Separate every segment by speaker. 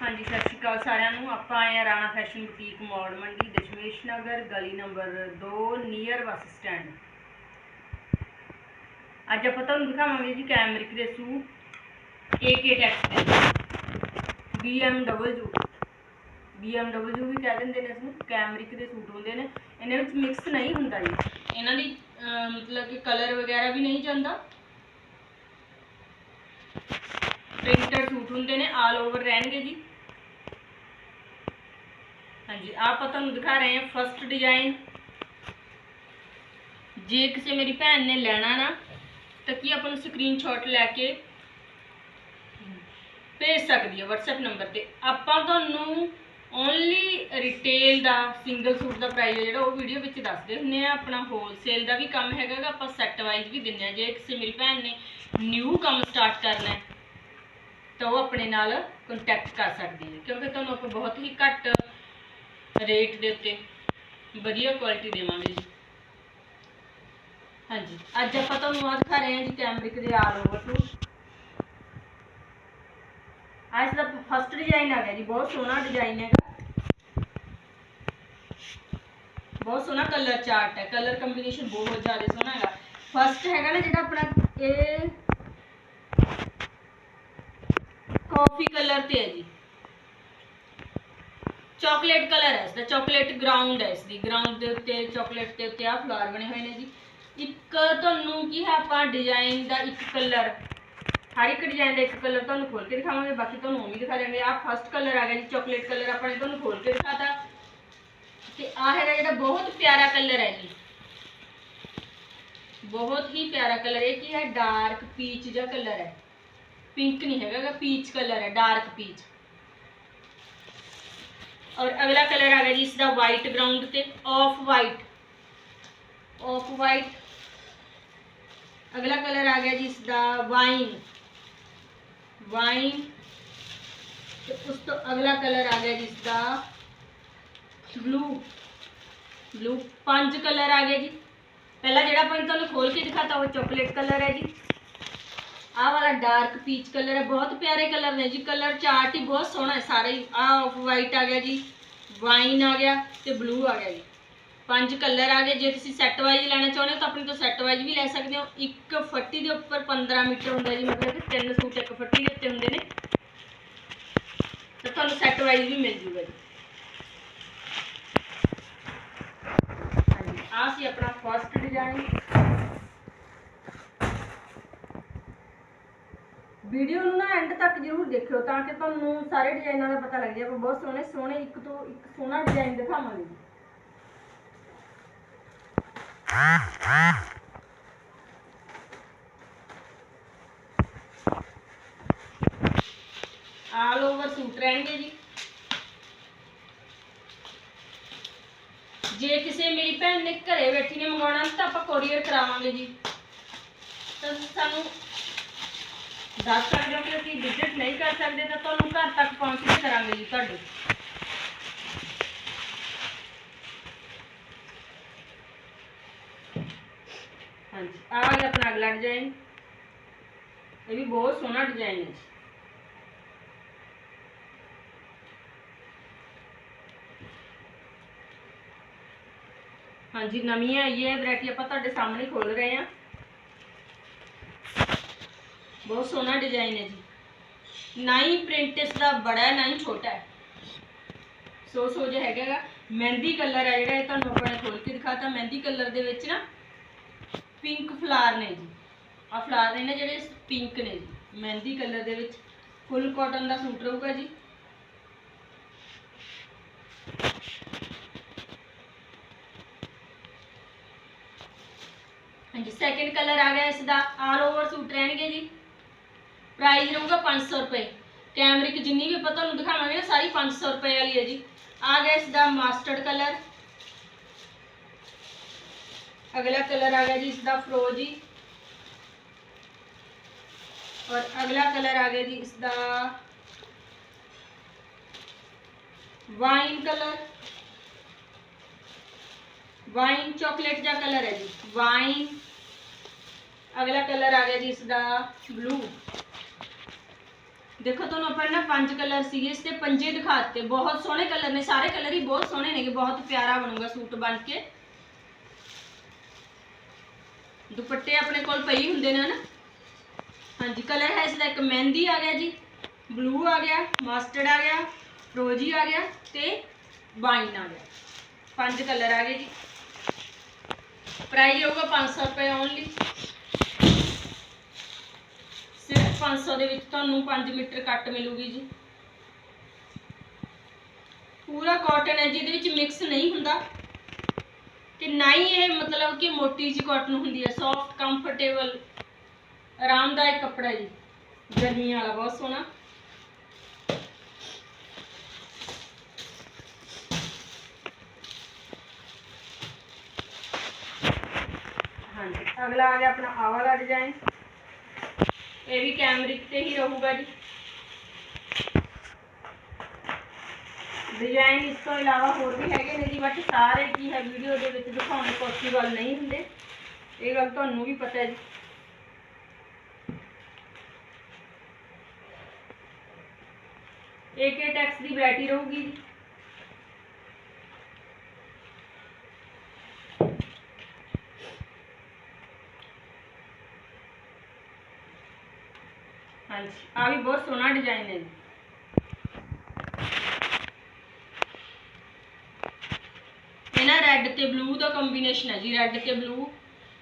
Speaker 1: ਹਾਂਜੀ, ਸਤਿ ਸ਼੍ਰੀ ਅਕਾਲ ਸਾਰਿਆਂ ਨੂੰ। ਆਪਾਂ ਆਏ ਆ ਰਾਣਾ ਫੈਸ਼ਨ ਬੁਟੀਕ ਮੌੜ ਮੰਡੀ, ਦਸ਼ਮੇਸ਼ ਨਗਰ, ਗਲੀ ਨੰਬਰ 2 ਨੀਅਰ ਬੱਸ ਸਟੈਂਡ। ਅੱਜ ਆਪਾਂ ਤੁਹਾਨੂੰ ਦਿਖਾਵਾਂਗੇ ਜੀ ਕੈਮਰਿਕ ਦੇ ਸੂਟ AK ਟੈਕਸ ਦੇ BMW BMW ਵੀ ਕਹਿ ਦਿੰਦੇ ਨੇ ਇਸ ਨੂੰ ਕੈਮਰਿਕ ਦੇ ਸੂਟ ਹੁੰਦੇ ਨੇ। ਇਹਨਾਂ ਵਿੱਚ ਮਿਕਸ ਨਹੀਂ ਹੁੰਦਾ ਜੀ। ਇਹਨਾਂ ਦੀ ਮਤਲਬ ਕਿ ਕਲਰ ਵਗੈਰਾ ਵੀ ਨਹੀਂ ਜਾਂਦਾ। ਪ੍ਰਿੰਟਡ ਸੂਟ ਹੁੰਦੇ ਨੇ ਆਲ ਓਵਰ ਰਹਿਣਗੇ ਜੀ। ਹਾਂਜੀ, ਆਪਾਂ ਤੁਹਾਨੂੰ ਦਿਖਾ ਰਹੇ ਹਾਂ ਫਸਟ ਡਿਜ਼ਾਈਨ ਜੇ ਕਿਸੇ ਮੇਰੀ ਭੈਣ ਨੇ ਲੈਣਾ ਨਾ, ਤਾਂ ਕੀ ਆਪਾਂ ਨੂੰ ਸਕਰੀਨਸ਼ਾਟ ਲੈ ਕੇ ਭੇਜ ਸਕਦੀ ਹੈ WhatsApp ਨੰਬਰ ਤੇ। ਆਪਾਂ ਤੁਹਾਨੂੰ ਓਨਲੀ ਰਿਟੇਲ ਦਾ ਸਿੰਗਲ ਸੂਟ ਦਾ ਪ੍ਰਾਈਸ ਹੈ ਜਿਹੜਾ, ਉਹ ਵੀਡੀਓ ਵਿੱਚ ਦੱਸਦੇ ਹੁੰਦੇ ਆ। ਆਪਣਾ ਹੋਲਸੇਲ ਦਾ ਵੀ ਕੰਮ ਹੈਗਾ ਆਪਾਂ ਸੈੱਟ ਵਾਈਜ਼ ਵੀ ਦਿੰਦੇ ਆ। ਜੇ ਕਿਸੇ ਮੇਰੀ ਭੈਣ ਨੇ ਨਿਊ ਕੰਮ ਸਟਾਰਟ ਕਰਨਾ ਹੈ, ਤਾਂ ਉਹ ਆਪਣੇ ਨਾਲ ਕੰਟੈਕਟ ਕਰ ਸਕਦੀ ਹੈ ਕਿਉਂਕਿ ਤੁਹਾਨੂੰ ਆਪਾਂ ਬਹੁਤ ਹੀ ਘੱਟ ਰੇਟ ਦੇ ਉੱਤੇ ਵਧੀਆ ਕੁਆਲਿਟੀ ਦੇਵਾਂਗੇ ਜੀ। ਹਾਂਜੀ, ਅੱਜ ਆਪਾਂ ਤੁਹਾਨੂੰ ਆ ਦਿਖਾ ਰਹੇ ਹਾਂ ਜੀ ਕੈਮਰਿਕ ਦੇ ਆਲ ਓਵਰ ਸੂਟ ਅੱਜ ਦਾ ਫਸਟ ਡਿਜ਼ਾਈਨ ਆ ਗਿਆ ਜੀ, ਬਹੁਤ ਸੋਹਣਾ ਡਿਜ਼ਾਈਨ ਹੈਗਾ। ਬਹੁਤ ਸੋਹਣਾ ਕਲਰ ਚਾਰਟ ਹੈ ਕਲਰ ਕੰਬੀਨੇਸ਼ਨ ਬਹੁਤ ਜ਼ਿਆਦਾ ਸੋਹਣਾ ਹੈਗਾ। ਫਸਟ ਹੈਗਾ ਨਾ ਜਿਹੜਾ ਆਪਣਾ ਇਹ ਕਾਫੀ ਕਲਰ ਤੇ ਹੈ ਜੀ। ਚਾਕਲੇਟ ਕਲਰ ਹੈ ਇਸਦਾ ਚਾਕਲੇਟ ਗਰਾਊਂਡ ਹੈ ਇਸਦੀ ਗਰਾਊਂਡ ਦੇ ਉੱਤੇ ਚਾਕਲੇਟ ਦੇ ਉੱਤੇ ਆ ਫਲਾਵਰ ਬਣੇ ਹੋਏ ਨੇ ਜੀ। ਇੱਕ ਤੁਹਾਨੂੰ ਕੀ ਹੈ ਆਪਾਂ ਡਿਜ਼ਾਈਨ ਦਾ ਇੱਕ ਕਲਰ ਹਰ ਇੱਕ ਡਿਜ਼ਾਈਨ ਦਾ ਇੱਕ ਕਲਰ ਤੁਹਾਨੂੰ ਖੋਲ ਕੇ ਦਿਖਾਵਾਂਗੇ, ਬਾਕੀ ਤੁਹਾਨੂੰ ਉਹ ਵੀ ਦਿਖਾ ਦਿਆਂਗੇ। ਆ ਫਸਟ ਕਲਰ ਆ ਗਿਆ ਜੀ ਚਾਕਲੇਟ ਕਲਰ ਆਪਾਂ ਨੇ ਤੁਹਾਨੂੰ ਖੋਲ ਕੇ ਦਿਖਾਤਾ। ਤੇ ਆ ਹੈਗਾ ਜਿਹੜਾ ਬਹੁਤ ਪਿਆਰਾ ਕਲਰ ਹੈ ਜੀ। ਬਹੁਤ ਹੀ ਪਿਆਰਾ ਕਲਰ ਇਹ ਕੀ ਹੈ? ਡਾਰਕ ਪੀਚ ਜਿਹਾ ਕਲਰ ਹੈ। ਪਿੰਕ ਨਹੀਂ ਹੈਗਾ ਪੀਚ ਕਲਰ ਹੈ ਡਾਰਕ ਪੀਚ ਔਰ ਅਗਲਾ ਕਲਰ ਆ ਗਿਆ ਜੀ ਇਸ ਦਾ ਵਾਈਟ ਗਰਾਊਂਡ ਤੇ ਆਫ ਵਾਈਟ ਆਫ ਵਾਈਟ ਅਗਲਾ ਕਲਰ ਆ ਗਿਆ ਜੀ ਇਸ ਦਾ ਵਾਈਨ ਵਾਈਨ ਤੇ ਉਸ ਤੋਂ ਅਗਲਾ ਕਲਰ ਆ ਗਿਆ ਜੀ ਇਸ ਦਾ ਬਲੂ ਬਲੂ ਪੰਜ ਕਲਰ ਆ ਗਏ ਜੀ ਪਹਿਲਾ ਜਿਹੜਾ ਆਪਾਂ ਨੇ ਤੁਹਾਨੂੰ ਖੋਲ ਕੇ ਦਿਖਾਤਾ, ਉਹ ਚਾਕਲੇਟ ਕਲਰ ਹੈ ਜੀ ਆਹ ਵਾਲਾ ਡਾਰਕ ਪੀਚ ਕਲਰ ਹੈ ਬਹੁਤ ਪਿਆਰੇ ਕਲਰ ਨੇ ਜੀ ਕਲਰ ਚਾਰਟ ਹੀ ਬਹੁਤ ਸੋਹਣਾ ਹੈ ਸਾਰੇ ਹੀ ਆਹ ਆਫ ਵਾਈਟ ਆ ਗਿਆ ਜੀ ਵਾਈਨ ਆ ਗਿਆ ਤੇ ਬਲੂ ਆ ਗਿਆ ਜੀ ਪੰਜ ਕਲਰ ਆ ਗਏ ਜੇ ਤੁਸੀਂ ਸੈੱਟ ਵਾਈਜ਼ ਲੈਣਾ ਚਾਹੁੰਦੇ ਹੋ ਤਾਂ ਆਪਣੇ ਤੋਂ ਸੈੱਟ ਵਾਈਜ਼ ਵੀ ਲੈ ਸਕਦੇ ਹੋ ਇੱਕ ਫੱਟੀ ਦੇ ਉੱਪਰ 15 ਮੀਟਰ ਹੁੰਦਾ ਜੀ ਮਤਲਬ ਕਿ ਤਿੰਨ ਸੂਟ ਇੱਕ ਫੱਟੀ ਦੇ ਉੱਤੇ ਹੁੰਦੇ ਨੇ ਤਾਂ ਤੁਹਾਨੂੰ ਸੈੱਟ ਵਾਈਜ਼ ਵੀ ਮਿਲ ਜੂਗਾ ਜੀ ਹਾਂਜੀ ਆਹ ਸੀ ਆਪਣਾ ਫਸਟ ਡਿਜ਼ਾਈਨ ਵੀਡੀਓ ਨੂੰ ਨਾ ਐਂਡ ਤੱਕ ਜ਼ਰੂਰ ਦੇਖਿਓ ਤਾਂ ਕਿ ਤੁਹਾਨੂੰ ਸਾਰੇ ਡਿਜ਼ਾਈਨਾਂ ਦਾ ਪਤਾ ਲੱਗ ਜਾਏ। ਆਪਾਂ ਬਹੁਤ ਸੋਹਣੇ ਸੋਹਣੇ ਇੱਕ ਤੋਂ ਇੱਕ ਸੋਹਣਾ ਡਿਜ਼ਾਈਨ ਦਿਖਾਵਾਂਗੇ। ਆਲ ਓਵਰ ਸੂਟ ਰਹਿਣਗੇ ਜੀ। ਜੇ ਕਿਸੇ ਮੇਰੀ ਭੈਣ ਨੇ ਘਰੇ ਬੈਠੀ ਨੇ ਮੰਗਵਾਉਣਾ ਤਾਂ ਆਪਾਂ ਕੋਰੀਅਰ ਕਰਾਵਾਂਗੇ ਜੀ। ਤਾਂ ਸਾਨੂੰ ਦੱਸ ਸਕਦੇ ਹੋ ਕਿ ਅਸੀਂ ਵਿਜ਼ਿਟ ਨਹੀਂ ਕਰ ਸਕਦੇ ਤਾਂ ਤੁਹਾਨੂੰ ਘਰ ਤੱਕ ਪਹੁੰਚ ਕੇ ਕਰਾਂਗੇ ਜੀ ਤੁਹਾਡੇ। ਹਾਂਜੀ, ਆਹ ਆ ਗਿਆ ਆਪਣਾ ਅਗਲਾ ਡਿਜ਼ਾਈਨ ਇਹ ਵੀ ਬਹੁਤ ਸੋਹਣਾ ਡਿਜ਼ਾਈਨ ਹੈ ਜੀ। ਹਾਂਜੀ, ਨਵੀਂ ਆਈ ਹੈ, ਵੈਰਾਈਟੀ ਆਪਾਂ ਤੁਹਾਡੇ ਸਾਹਮਣੇ ਖੋਲ ਰਹੇ ਹਾਂ। ਬਹੁਤ ਸੋਹਣਾ ਡਿਜ਼ਾਈਨ ਹੈ ਜੀ। ਨਾ ਹੀ ਪ੍ਰਿੰਟ ਇਸ ਦਾ ਬੜਾ ਹੈ, ਨਾ ਹੀ ਛੋਟਾ ਹੈ। ਸੋ ਸੋ ਜਿਹਾ ਹੈਗਾ ਮਹਿੰਦੀ ਕਲਰ ਹੈ ਜਿਹੜਾ, ਇਹ ਤੁਹਾਨੂੰ ਆਪਾਂ ਨੇ ਖੋਲ ਕੇ ਦਿਖਾਤਾ। ਮਹਿੰਦੀ ਕਲਰ ਦੇ ਵਿੱਚ ਨਾ ਪਿੰਕ ਫਲਾਰ ਨੇ ਜੀ। ਆ ਫਲਾਰ ਨੇ ਨਾ ਜਿਹੜੇ ਪਿੰਕ ਨੇ ਜੀ। ਮਹਿੰਦੀ ਕਲਰ ਦੇ ਵਿੱਚ ਫੁੱਲ ਕਾਟਨ ਦਾ ਸੂਟ ਰਹੂਗਾ ਜੀ। ਹਾਂਜੀ ਸੈਕਿੰਡ ਕਲਰ ਆ ਗਿਆ ਇਸ ਦਾ। ਆਲ ਓਵਰ ਸੂਟ ਰਹਿਣਗੇ ਜੀ। ਪ੍ਰਾਈਸ ਰਹੂਗਾ 500 ਰੁਪਏ। ਕੈਮਰਿਕ ਜਿੰਨੀ ਵੀ ਆਪਾਂ ਤੁਹਾਨੂੰ ਦਿਖਾਵਾਂਗੇ ਨਾ, ਸਾਰੀ 500 ਰੁਪਏ ਵਾਲੀ ਹੈ ਜੀ। ਆ ਗਿਆ ਇਸ ਦਾ ਮਾਸਟਰਡ ਕਲਰ ਅਗਲਾ ਕਲਰ ਆ ਗਿਆ ਜੀ ਇਸ ਦਾ ਫਰੋਜੀ ਔਰ ਅਗਲਾ ਕਲਰ ਆ ਗਿਆ ਜੀ ਇਸ ਦਾ ਵਾਈਨ ਕਲਰ ਵਾਈਨ ਚਾਕਲੇਟ ਦਾ ਕਲਰ ਹੈ ਜੀ। ਵਾਈਨ ਅਗਲਾ ਕਲਰ ਆ ਗਿਆ ਜੀ ਇਸ ਦਾ ਬਲੂ ਦੇਖੋ ਤੁਹਾਨੂੰ ਆਪਾਂ ਨਾ ਪੰਜ ਕਲਰ ਸੀਗੇ, ਇਸ ਤੇ ਪੰਜੇ ਦਿਖਾ ਦਿੱਤੇ। ਬਹੁਤ ਸੋਹਣੇ ਕਲਰ ਨੇ, ਸਾਰੇ ਕਲਰ ਹੀ ਬਹੁਤ ਸੋਹਣੇ ਨੇਗੇ, ਬਹੁਤ ਪਿਆਰਾ ਬਣੂਗਾ ਸੂਟ ਬਣ ਕੇ। ਦੁਪੱਟੇ ਆਪਣੇ ਕੋਲ ਪਈ ਹੁੰਦੇ ਨੇ ਨਾ ਹਾਂਜੀ, ਕਲਰ ਹੈ ਇਸ ਦਾ ਇੱਕ, ਮਹਿੰਦੀ ਆ ਗਿਆ ਜੀ, ਬਲੂ ਆ ਗਿਆ, ਮਸਟਰਡ ਆ ਗਿਆ, ਰੋਜੀ ਆ ਗਿਆ ਤੇ ਵਾਈਨ ਆ ਗਿਆ। ਪੰਜ ਕਲਰ ਆ ਗਏ ਜੀ। ਪ੍ਰਾਈਸ ਹੋਊਗਾ 500 ਰੁਪਏ ਓਨਲੀ 500 ਦੇ ਵਿੱਚ ਤੁਹਾਨੂੰ 5 ਮੀਟਰ ਕੱਟ ਮਿਲੂਗੀ ਜੀ। ਪੂਰਾ ਕਾਟਨ ਹੈ, ਜਿਹਦੇ ਵਿੱਚ ਮਿਕਸ ਨਹੀਂ ਹੁੰਦਾ। ਤੇ ਨਾ ਹੀ ਇਹ ਮਤਲਬ ਕਿ ਮੋਟੀ ਜੀ ਕਾਟਨ ਹੁੰਦੀ ਹੈ। ਸੌਫਟ ਕੰਫਰਟੇਬਲ ਆਰਾਮਦਾਇਕ ਕੱਪੜਾ ਜੀ। ਗਰਮੀ ਵਾਲਾ ਬਹੁਤ ਸੋਹਣਾ। ਹਾਂਜੀ, ਅਗਲਾ ਆ ਗਿਆ ਆਪਣਾ ਆਹ ਵਾਲਾ ਡਿਜ਼ਾਈਨ ਇਹ ਵੀ ਕੈਮਰਿਕ ਤੇ ਹੀ ਰਹੂਗਾ ਜੀ। ਡਿਜ਼ਾਈਨ ਇਸ ਤੋਂ ਇਲਾਵਾ ਹੋਰ ਵੀ ਹੈਗੇ ਨੇ ਜੀ ਬਟ ਸਾਰੇ ਕੀ ਹੈ ਵੀਡੀਓ ਦੇ ਵਿੱਚ ਦਿਖਾਉਣੇ ਪੋਸੀਬਲ ਨਹੀਂ ਹੁੰਦੇ। ਇਹ ਗੱਲ ਤੁਹਾਨੂੰ ਵੀ ਪਤਾ ਹੈ ਜੀ। AK ਟੈਕਸ ਦੀ ਵੈਰਾਈਟੀ ਰਹੂਗੀ ਜੀ। ਹਾਂਜੀ। ਆ ਵੀ ਬਹੁਤ ਸੋਹਣਾ ਡਿਜ਼ਾਈਨ ਹੈ ਜੀ। ਇਹ ਨਾ ਰੈੱਡ ਤੇ ਬਲੂ ਦਾ ਕੰਬੀਨੇਸ਼ਨ ਹੈ ਜੀ ਰੈੱਡ ਤੇ ਬਲੂ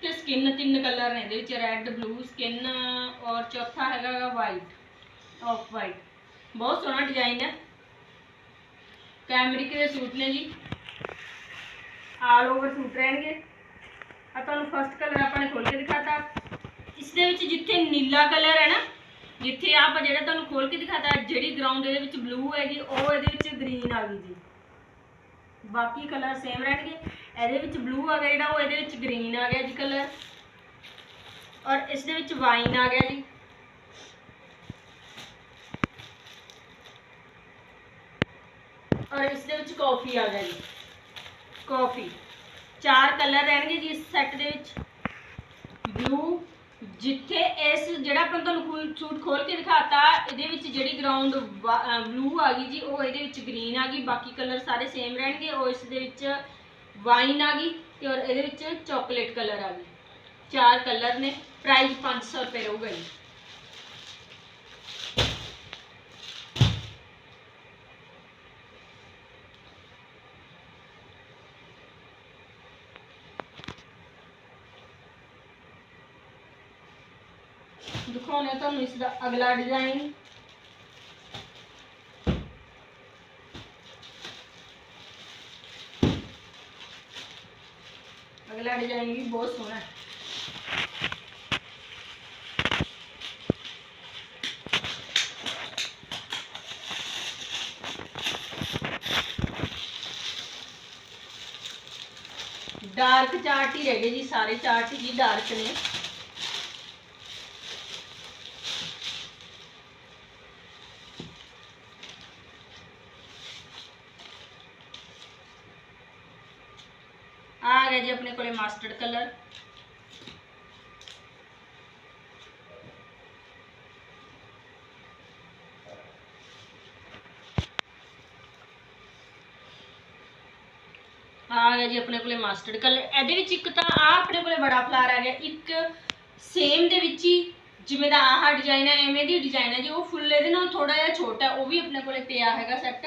Speaker 1: ਤੇ ਸਕਿਨ ਤਿੰਨ ਕਲਰ ਨੇ ਇਹਦੇ ਵਿੱਚ ਰੈੱਡ ਬਲੂ ਸਕਿਨ ਔਰ ਚੌਥਾ ਹੈਗਾ ਵਾਈਟ ਆਫ ਵਾਈਟ ਬਹੁਤ ਸੋਹਣਾ ਡਿਜ਼ਾਈਨ ਹੈ। ਕੈਮਰਿਕ ਦੇ ਸੂਟ ਨੇ ਜੀ? ਆਲ ਓਵਰ ਸੂਟ ਰਹਿਣਗੇ। ਆ ਤੁਹਾਨੂੰ ਫਸਟ ਕਲਰ ਆਪਾਂ ਨੇ ਖੋਲ ਕੇ ਦਿਖਾਤਾ। ਇਸ ਦੇ ਵਿੱਚ ਜਿੱਥੇ ਨੀਲਾ ਕਲਰ ਹੈ ਨਾ ਜਿੱਥੇ ਆਪਾਂ ਜਿਹੜਾ ਤੁਹਾਨੂੰ ਖੋਲ ਕੇ ਦਿਖਾਤਾ, ਜਿਹੜੀ ਗਰਾਊਂਡ ਇਹਦੇ ਵਿੱਚ ਬਲੂ ਹੈਗੀ, ਉਹ ਇਹਦੇ ਵਿੱਚ ਗ੍ਰੀਨ ਆ ਗਈ ਜੀ। ਬਾਕੀ ਕਲਰ ਸੇਮ ਰਹਿਣਗੇ। ਇਹਦੇ ਵਿੱਚ ਬਲੂ ਆ ਗਿਆ ਜਿਹੜਾ, ਉਹ ਇਹਦੇ ਵਿੱਚ ਗ੍ਰੀਨ ਆ ਗਿਆ ਜੀ ਕਲਰ ਔਰ ਇਸ ਦੇ ਵਿੱਚ ਵਾਈਨ ਆ ਗਿਆ ਜੀ। ਔਰ ਇਸ ਦੇ ਵਿੱਚ ਕਾਫੀ ਆ ਗਿਆ ਜੀ। ਕਾਫੀ ਚਾਰ ਕਲਰ ਰਹਿਣਗੇ ਜੀ ਇਸ ਸੈੱਟ ਦੇ ਵਿੱਚ। ਬਲੂ ਜਿੱਥੇ ਇਸ ਜਿਹੜਾ ਆਪਾਂ ਤੁਹਾਨੂੰ ਫੁੱਲ ਸੂਟ ਖੋਲ ਕੇ ਦਿਖਾਤਾ, ਇਹਦੇ ਵਿੱਚ ਜਿਹੜੀ ਗਰਾਊਂਡ ਬਲੂ ਆ ਗਈ ਜੀ, ਉਹ ਇਹਦੇ ਵਿੱਚ ਗ੍ਰੀਨ ਆ ਗਈ, ਬਾਕੀ ਕਲਰ ਸਾਰੇ ਸੇਮ ਰਹਿਣਗੇ, ਉਹ ਇਸ ਦੇ ਵਿੱਚ ਵਾਈਨ ਆ ਗਈ ਤੇ ਔਰ ਇਹਦੇ ਵਿੱਚ ਚਾਕਲੇਟ ਕਲਰ ਆ ਗਈ। ਚਾਰ ਕਲਰ ਨੇ ਪ੍ਰਾਈਸ 500 ਰੁਪਏ ਰਹੂਗਾ ਜੀ। ਦਿਖਾਉਂਦੇ ਹਾਂ ਤੁਹਾਨੂੰ ਇਸ ਦਾ ਅਗਲਾ ਡਿਜ਼ਾਈਨ ਅਗਲਾ ਡਿਜ਼ਾਈਨ ਵੀ ਬਹੁਤ ਸੋਹਣਾ ਹੈ ਡਾਰਕ ਚਾਰਟ ਹੀ ਰਹਿ ਗਏ ਜੀ ਸਾਰੇ ਚਾਰਟ ਜੀ ਗਿਆ ਜੀ ਆਪਣੇ ਕੋਲੇ ਮਸਟਰਡ ਕਲਰ। ਆ ਗਿਆ ਜੀ ਆਪਣੇ ਕੋਲੇ ਮਸਟਰਡ ਕਲਰ। ਇਹਦੇ ਵਿੱਚ ਇੱਕ ਤਾਂ ਆ ਆਪਣੇ ਕੋਲੇ ਬੜਾ ਫਲਾਰ ਆ ਗਿਆ। ਇੱਕ ਸੇਮ ਦੇ ਵਿੱਚ ਹੀ ਜਿਵੇਂ ਦਾ ਆਹ ਡਿਜ਼ਾਈਨ ਹੈ ਐਵੇਂ ਦੀ ਡਿਜ਼ਾਈਨ ਹੈ ਜੀ। ਉਹ ਫੁੱਲ ਇਹਦੇ ਨਾਲ ਥੋੜਾ ਜਿਹਾ ਛੋਟਾ, ਉਹ ਵੀ ਆਪਣੇ ਕੋਲੇ ਪਿਆ ਹੈਗਾ ਸੈੱਟ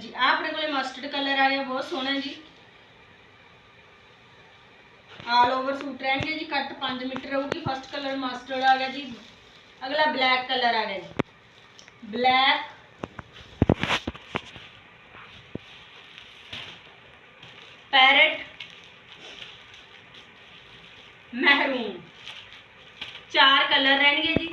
Speaker 1: ਹਾਂਜੀ ਆ ਆਪਣੇ ਕੋਲੇ ਮਸਟਰਡ ਕਲਰ ਆ ਗਿਆ ਬਹੁਤ ਸੋਹਣਾ ਜੀ ਆਲ ਓਵਰ ਸੂਟ ਰਹਿਣਗੇ ਜੀ ਕੱਟ 5 ਮੀਟਰ ਰਹੂਗੀ ਫਸਟ ਕਲਰ ਮਸਟਰਡ ਆ ਗਿਆ ਜੀ ਅਗਲਾ ਬਲੈਕ ਕਲਰ ਆ ਗਿਆ ਜੀ ਬਲੈਕ ਪੈਰਟ ਮਹਿਰੂਨ ਚਾਰ ਕਲਰ ਰਹਿਣਗੇ ਜੀ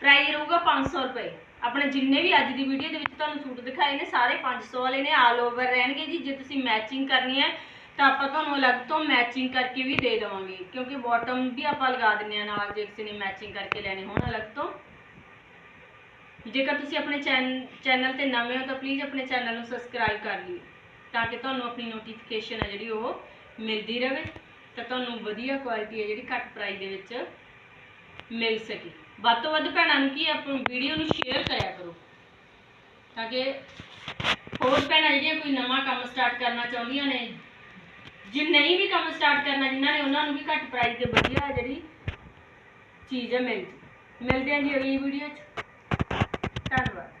Speaker 1: ਪ੍ਰਾਈਸ ਰਹੂਗਾ 500 ਰੁਪਏ ਆਪਣੇ ਜਿੰਨੇ ਵੀ ਅੱਜ ਦੀ ਵੀਡੀਓ ਦੇ ਵਿੱਚ ਤੁਹਾਨੂੰ ਸੂਟ ਦਿਖਾਏ ਨੇ, ਸਾਰੇ 500 ਵਾਲੇ ਨੇ ਆਲ ਓਵਰ ਰਹਿਣਗੇ ਜੀ। ਜੇ ਤੁਸੀਂ ਮੈਚਿੰਗ ਕਰਨੀ ਹੈ, ਤਾਂ ਆਪਾਂ ਤੁਹਾਨੂੰ ਅਲੱਗ ਤੋਂ ਮੈਚਿੰਗ ਕਰਕੇ ਵੀ ਦੇ ਦੇਵਾਂਗੇ। ਕਿਉਂਕਿ ਬਾਟਮ ਵੀ ਆਪਾਂ ਲਗਾ ਦਿੰਨੇ ਆ ਨਾਲ, ਜੇ ਕਿਸੇ ਨੇ ਮੈਚਿੰਗ ਕਰਕੇ ਲੈਣੇ ਹੋਣ ਅਲੱਗ ਤੋਂ। ਜੇਕਰ ਤੁਸੀਂ ਆਪਣੇ ਚੈਨਲ ਤੇ ਨਵੇਂ ਹੋ, ਤਾਂ ਪਲੀਜ਼ ਆਪਣੇ ਚੈਨਲ ਨੂੰ ਸਬਸਕ੍ਰਾਈਬ ਕਰ ਲਿਓ, ਤਾਂ ਕਿ ਤੁਹਾਨੂੰ ਆਪਣੀ ਨੋਟੀਫਿਕੇਸ਼ਨ ਹੈ ਜਿਹੜੀ ਉਹ ਮਿਲਦੀ ਰਹੇ ਤਾਂ ਤੁਹਾਨੂੰ ਵਧੀਆ ਕੁਆਲਿਟੀ ਹੈ ਜਿਹੜੀ ਘੱਟ ਪ੍ਰਾਈਸ ਦੇ ਵਿੱਚ ਮਿਲ ਸਕੇ। ਵੱਧ ਤੋਂ ਵੱਧ ਭੈਣਾਂ ਨੂੰ ਕੀ ਆਪਣੀ ਵੀਡੀਓ ਨੂੰ ਸ਼ੇਅਰ ਕਰਿਆ ਕਰੋ। ਤਾਂ ਕਿ ਹੋਰ ਭੈਣਾਂ ਜਿਹੜੀਆਂ ਕੋਈ ਨਵਾਂ ਕੰਮ ਸਟਾਰਟ ਕਰਨਾ ਚਾਹੁੰਦੀਆਂ ਨੇ, ਜੇ ਨਹੀਂ ਵੀ ਕੰਮ ਸਟਾਰਟ ਕਰਨਾ, ਜਿਨ੍ਹਾਂ ਨੇ ਉਹਨਾਂ ਨੂੰ ਵੀ ਘੱਟ ਪ੍ਰਾਈਸ ਤੇ ਵਧੀਆ ਜਿਹੜੀ ਚੀਜ਼ ਹੈ ਮਿਲ ਜੇ ਮਿਲਦੇ ਹਾਂ ਜੀ ਅਗਲੀ ਵੀਡੀਓ 'ਚ। ਧੰਨਵਾਦ।